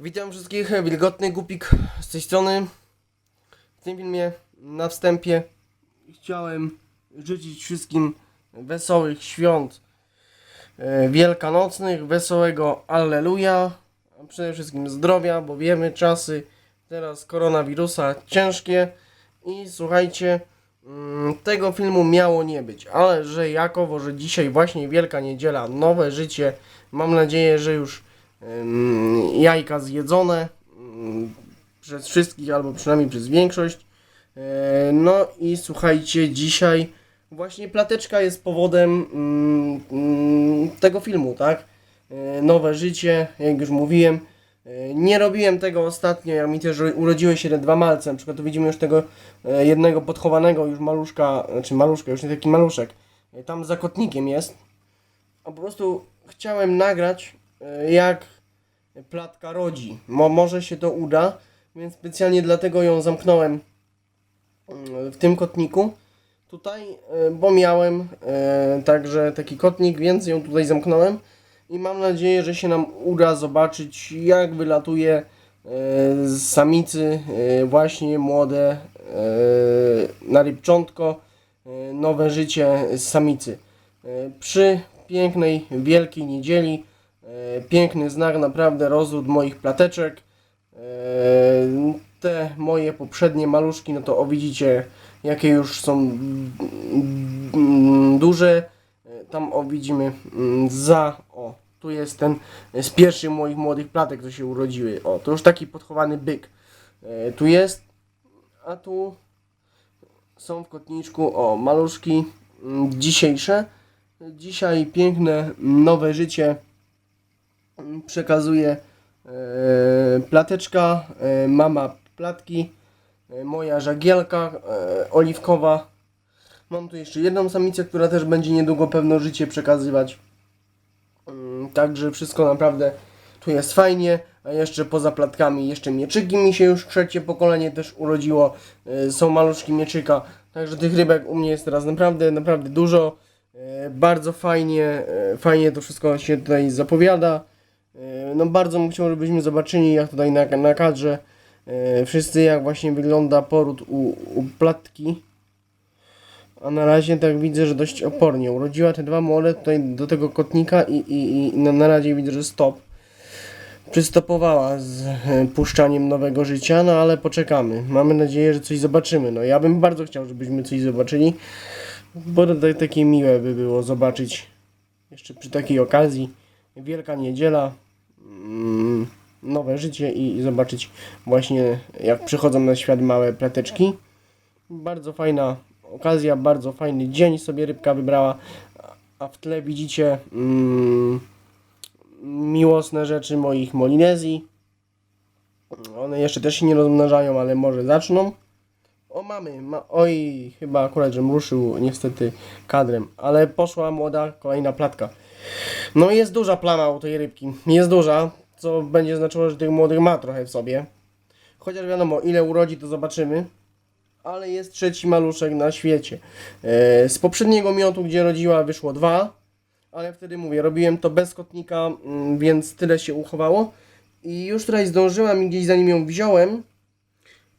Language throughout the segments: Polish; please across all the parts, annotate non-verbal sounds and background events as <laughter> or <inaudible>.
Witam wszystkich, Wilgotny Gupik z tej strony. W tym filmie na wstępie chciałem życzyć wszystkim wesołych świąt e, wielkanocnych, wesołego Alleluja, a przede wszystkim zdrowia, bo wiemy czasy teraz koronawirusa ciężkie i słuchajcie, mm, tego filmu miało nie być, ale że jakowo, że dzisiaj właśnie Wielka Niedziela, nowe życie, mam nadzieję, że już jajka zjedzone przez wszystkich, albo przynajmniej przez większość. E, No i słuchajcie, dzisiaj właśnie plateczka jest powodem mm, mm, tego filmu, tak? E, Nowe życie, jak już mówiłem. E, Nie robiłem tego ostatnio, jak mi też urodziły się te dwa malce. Na przykład tu widzimy już tego jednego podchowanego już maluszka, znaczy maluszka, już nie taki maluszek. Tam za kotnikiem jest. A po prostu chciałem nagrać, jak platka rodzi. Mo, może się to uda, więc specjalnie dlatego ją zamknąłem mm, w tym kotniku. Tutaj, e, bo miałem e, także taki kotnik, więc ją tutaj zamknąłem. I mam nadzieję, że się nam uda zobaczyć, jak wylatuje e, z samicy właśnie młode na rybczątko nowe życie z samicy. Przy pięknej, wielkiej niedzieli, piękny znak, naprawdę rozród moich plateczek. E, Te moje poprzednie maluszki, no to o widzicie, jakie już są mm, duże. E, Tam o widzimy mm, za, o, tu jest ten e, z pierwszych moich młodych platek, co się urodziły. O, to już taki podchowany byk. E, Tu jest, a tu są w kotniczku, o, maluszki mm, dzisiejsze. Dzisiaj piękne, nowe życie mm, przekazuje e, plateczka, e, mama platki, e, moja żagielka oliwkowa. Mam tu jeszcze jedną samicę, która też będzie niedługo pewno życie przekazywać. Mm, Także wszystko naprawdę tu jest fajnie, a jeszcze poza platkami jeszcze mieczyki mi się już trzecie pokolenie też urodziło. Są maluszki mieczyka, także tych rybek u mnie jest teraz naprawdę, naprawdę dużo. Bardzo fajnie, fajnie to wszystko się tutaj zapowiada. E, No bardzo bym chciał, żebyśmy zobaczyli jak tutaj na, na kadrze e, wszyscy jak właśnie wygląda poród u, u platki. A na razie tak widzę, że dość opornie. Urodziła te dwa młode tutaj do tego kotnika i, i, i na, na razie widzę, że stop. Przystopowała z e, puszczaniem nowego życia, no ale poczekamy. Mamy nadzieję, że coś zobaczymy. No ja bym bardzo chciał, żebyśmy coś zobaczyli, bo to tak- takie miłe by było zobaczyć jeszcze przy takiej okazji. Wielka niedziela, nowe życie i, i zobaczyć właśnie jak przychodzą na świat małe plateczki. Bardzo fajna okazja, bardzo fajny dzień sobie rybka wybrała, a w tle widzicie mm, miłosne rzeczy moich Molinezji. One jeszcze też się nie rozmnażają, ale może zaczną. O mamy, ma, oj, chyba akurat, żem ruszył niestety kadrem, ale poszła młoda kolejna platka. No jest duża plama u tej rybki, jest duża, co będzie znaczyło, że tych młodych ma trochę w sobie. Chociaż wiadomo, ile urodzi to zobaczymy ale jest trzeci maluszek na świecie. E, Z poprzedniego miotu, gdzie rodziła, wyszło dwa, ale wtedy mówię, robiłem to bez kotnika, mm, więc tyle się uchowało. I już tutaj zdążyłam i gdzieś zanim ją wziąłem,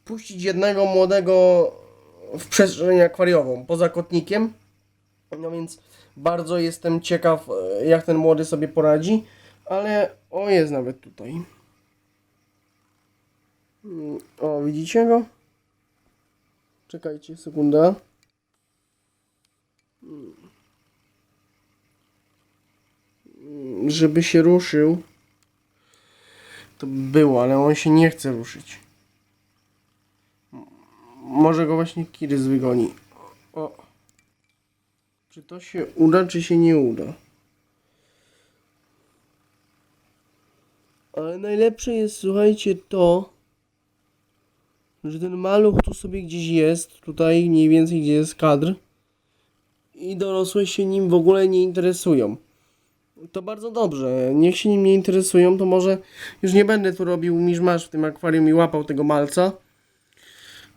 puścić jednego młodego w przestrzeń akwariową, poza kotnikiem. No więc bardzo jestem ciekaw, e, jak ten młody sobie poradzi, ale o, jest nawet tutaj. Mm, O, widzicie go? Czekajcie, sekunda. Mm, Żeby się ruszył. To by było, ale on się nie chce ruszyć. Może go właśnie Kirys wygoni. O. Czy to się uda, czy się nie uda? Ale najlepsze jest, słuchajcie, to, że ten maluch tu sobie gdzieś jest, tutaj mniej więcej gdzie jest kadr i dorosłe się nim w ogóle nie interesują. To bardzo dobrze, niech się nim nie interesują, to może już nie będę tu robił miszmasz w tym akwarium i łapał tego malca,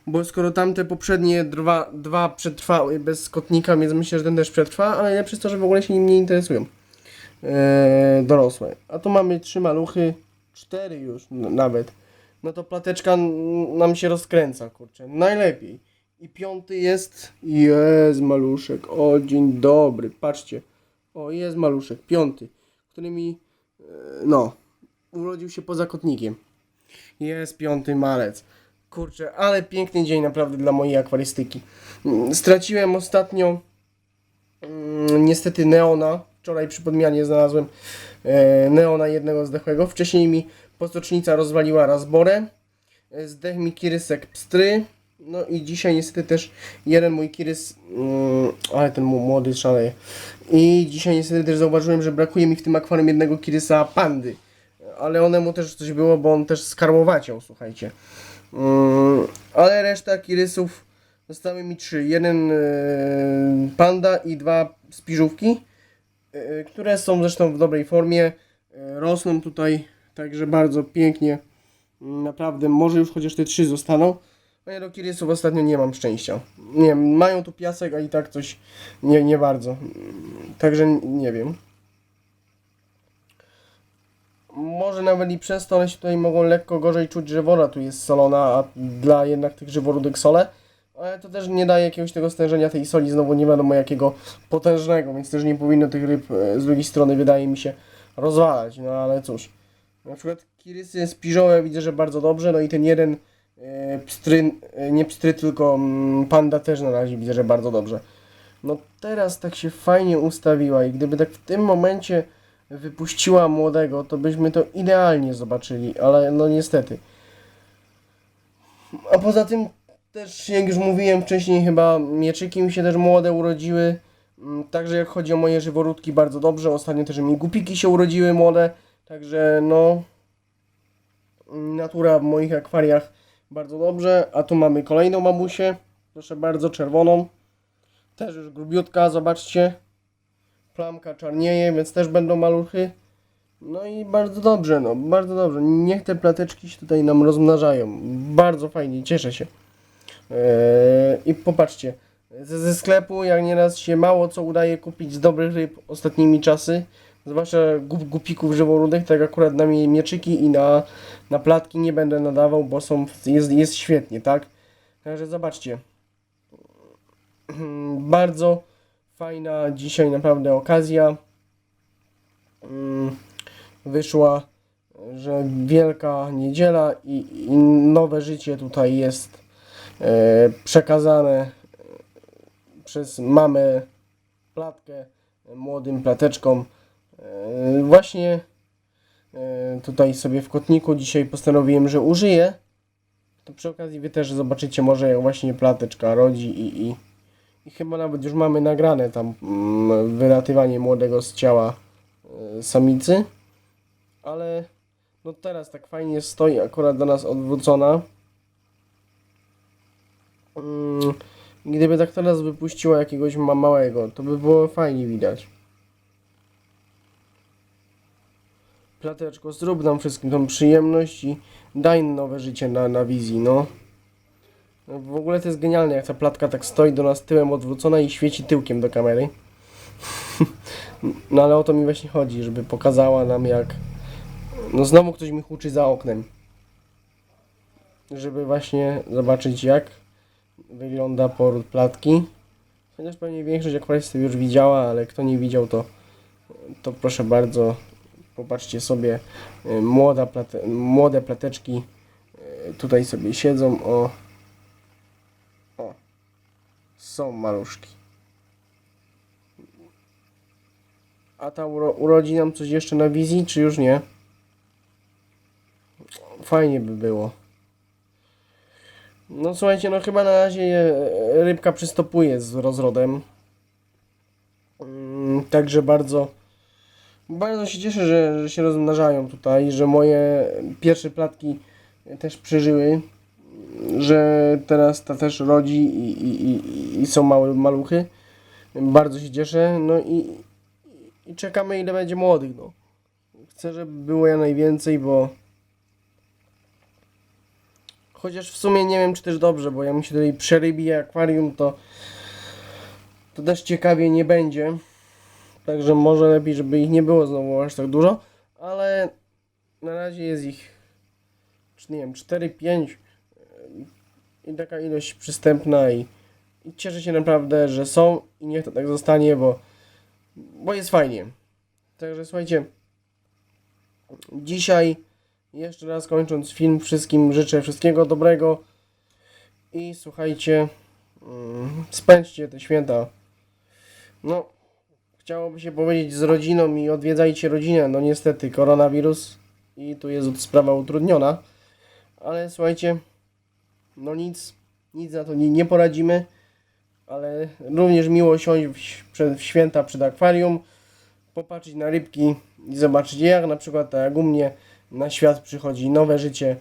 bo skoro tamte poprzednie dwa, dwa przetrwały bez kotnika, więc myślę, że ten też przetrwa, ale najlepsze jest to, że w ogóle się nim nie interesują. Eee, dorosłe. A tu mamy trzy maluchy, cztery już nawet, no to plateczka nam się rozkręca, kurczę, najlepiej. I piąty jest, jest maluszek, o dzień dobry, patrzcie, o jest maluszek, piąty, który mi, e, no, urodził się poza kotnikiem. Jest piąty marec. Kurczę, ale piękny dzień naprawdę dla mojej akwarystyki. Mm, Straciłem ostatnio mm, niestety neona. Wczoraj przy podmianie znalazłem e, neona jednego zdechłego. Wcześniej mi postocznica rozwaliła razborę. E, Zdechł mi kirysek pstry. No i dzisiaj niestety też jeden mój kirys, mm, ale ten młody szaleje. I dzisiaj niestety też zauważyłem, że brakuje mi w tym akwarium jednego kirysa pandy. Ale onemu też coś było, bo on też skarłowaciał, słuchajcie. Mm, ale reszta kirysów zostały mi trzy. Jeden e, panda i dwa spiżówki, e, które są zresztą w dobrej formie. E, rosną tutaj także bardzo pięknie. Mm, Naprawdę, może już chociaż te trzy zostaną. A ja do kirysów ostatnio nie mam szczęścia. Nie mają tu piasek, a i tak coś nie, nie bardzo. Mm, Także nie wiem. Może nawet i przez to one się tutaj mogą lekko gorzej czuć, że woda tu jest solona, a dla jednak tych żyworódek sole. Ale to też nie daje jakiegoś tego stężenia tej soli, znowu nie wiadomo jakiego potężnego, więc też nie powinno tych ryb e, z drugiej strony, wydaje mi się, rozwalać. No ale cóż. Na przykład kirysy spiżowe widzę, że bardzo dobrze, no i ten jeden e, pstry, e, nie pstry, tylko mm, panda też na razie widzę, że bardzo dobrze. No teraz tak się fajnie ustawiła i gdyby tak w tym momencie wypuściła młodego, to byśmy to idealnie zobaczyli, ale no niestety. A poza tym też, jak już mówiłem wcześniej, chyba mieczyki mi się też młode urodziły. Mm, Także jak chodzi o moje żyworódki, bardzo dobrze. Ostatnio też mi gupiki się urodziły młode. Także no, natura w moich akwariach bardzo dobrze. A tu mamy kolejną mamusię. Proszę bardzo, czerwoną. Też już grubiutka, zobaczcie. Plamka czarnieje, więc też będą maluchy. No i bardzo dobrze, no, bardzo dobrze. Niech te plateczki się tutaj nam rozmnażają. Bardzo fajnie, cieszę się. Eee, I popatrzcie, ze, ze sklepu jak nieraz się mało co udaje kupić z dobrych ryb ostatnimi czasy, zwłaszcza gup, gupików żyworódek, tak akurat na mie- mieczyki i na, na platki nie będę nadawał, bo są, jest, jest świetnie, tak? Także zobaczcie. <clears throat> Bardzo fajna dzisiaj naprawdę okazja. Mm, Wyszła, że wielka niedziela i, i nowe życie tutaj jest e, przekazane e, przez mamę platkę e, młodym plateczkom. Właśnie tutaj sobie w kotniku dzisiaj postanowiłem, że użyję. To przy okazji wy też zobaczycie może jak właśnie plateczka rodzi i, i, i chyba nawet już mamy nagrane tam mm, wylatywanie młodego z ciała e, samicy. Ale no teraz tak fajnie stoi akurat do nas odwrócona. Mm, Gdyby tak teraz wypuściła jakiegoś ma małego, to by było fajnie widać. Plateczko, zrób nam wszystkim tą przyjemność i daj nowe życie na, na wizji, no. No, W ogóle to jest genialne, jak ta platka tak stoi do nas tyłem odwrócona i świeci tyłkiem do kamery. <laughs> no ale o to mi właśnie chodzi, żeby pokazała nam jak... No znowu ktoś mi huczy za oknem. Żeby właśnie zobaczyć jak wygląda poród platki. Chociaż pewnie większość akwarystów już widziała, ale kto nie widział to, to proszę bardzo popatrzcie sobie y, młoda plate, młode plateczki y, tutaj sobie siedzą o są maluszki. A ta uro, urodzi nam coś jeszcze na wizji czy już nie? Fajnie by było. No słuchajcie, no chyba na razie e, rybka przystopuje z rozrodem. Mm, Także bardzo, bardzo się cieszę, że, że się rozmnażają tutaj, że moje pierwsze platki też przeżyły, że teraz ta też rodzi i, i, i, i są małe maluchy. Bardzo się cieszę, no i, i czekamy ile będzie młodych, no. Chcę, żeby było jak najwięcej, bo Chociaż w sumie nie wiem, czy też dobrze, bo jak mi się tutaj przerybi akwarium, to, to też ciekawie nie będzie. Także może lepiej, żeby ich nie było znowu aż tak dużo. Ale na razie jest ich, czy nie wiem, 4-5 i taka ilość przystępna i, i cieszę się naprawdę, że są i niech to tak zostanie, bo, bo jest fajnie. Także słuchajcie, dzisiaj jeszcze raz kończąc film, wszystkim życzę wszystkiego dobrego i słuchajcie, mm, spędźcie te święta. No, chciałoby się powiedzieć z rodziną i odwiedzajcie rodzinę. No niestety, koronawirus i tu jest sprawa utrudniona, ale słuchajcie, no nic, nic na to nie, nie poradzimy, ale również miło siąść w, w święta przed akwarium, popatrzeć na rybki i zobaczyć jak na przykład tak jak u mnie na świat przychodzi nowe życie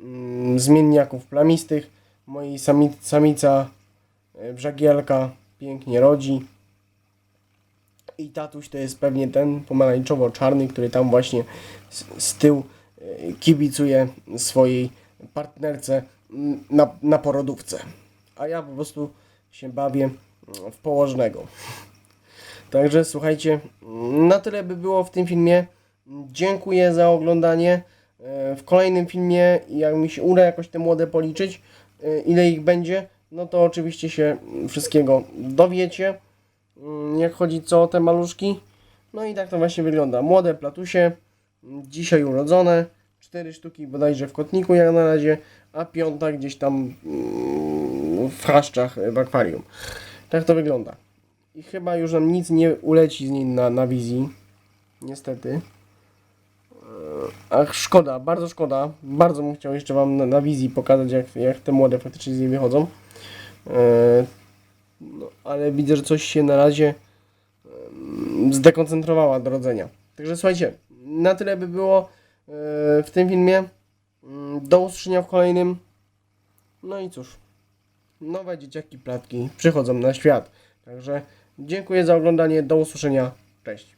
mm, zmienniaków plamistych. Mojej sami, samica e, brzagielka pięknie rodzi. I tatuś to jest pewnie ten pomarańczowo-czarny, który tam właśnie z, z tyłu e, kibicuje swojej partnerce na, na porodówce. A ja po prostu się bawię w położnego. Także słuchajcie, na tyle by było w tym filmie. Dziękuję za oglądanie. E, W kolejnym filmie, jak mi się uda jakoś te młode policzyć, e, ile ich będzie, no to oczywiście się wszystkiego dowiecie. Mm, Jak chodzi co o te maluszki. No i tak to właśnie wygląda. Młode platusie, dzisiaj urodzone. Cztery sztuki bodajże w kotniku jak na razie, a piąta gdzieś tam mm, w chaszczach e, w akwarium. Tak to wygląda. I chyba już nam nic nie uleci z niej na, na wizji. Niestety. Ach, szkoda, bardzo szkoda. Bardzo bym chciał jeszcze Wam na, na wizji pokazać, jak, jak te młode faktycznie z niej wychodzą. E, no, ale widzę, że coś się na razie zdekoncentrowała do rodzenia. Także słuchajcie, na tyle by było e, w tym filmie. Mm, Do usłyszenia w kolejnym. No i cóż, nowe dzieciaki platki przychodzą na świat. Także dziękuję za oglądanie. Do usłyszenia. Cześć.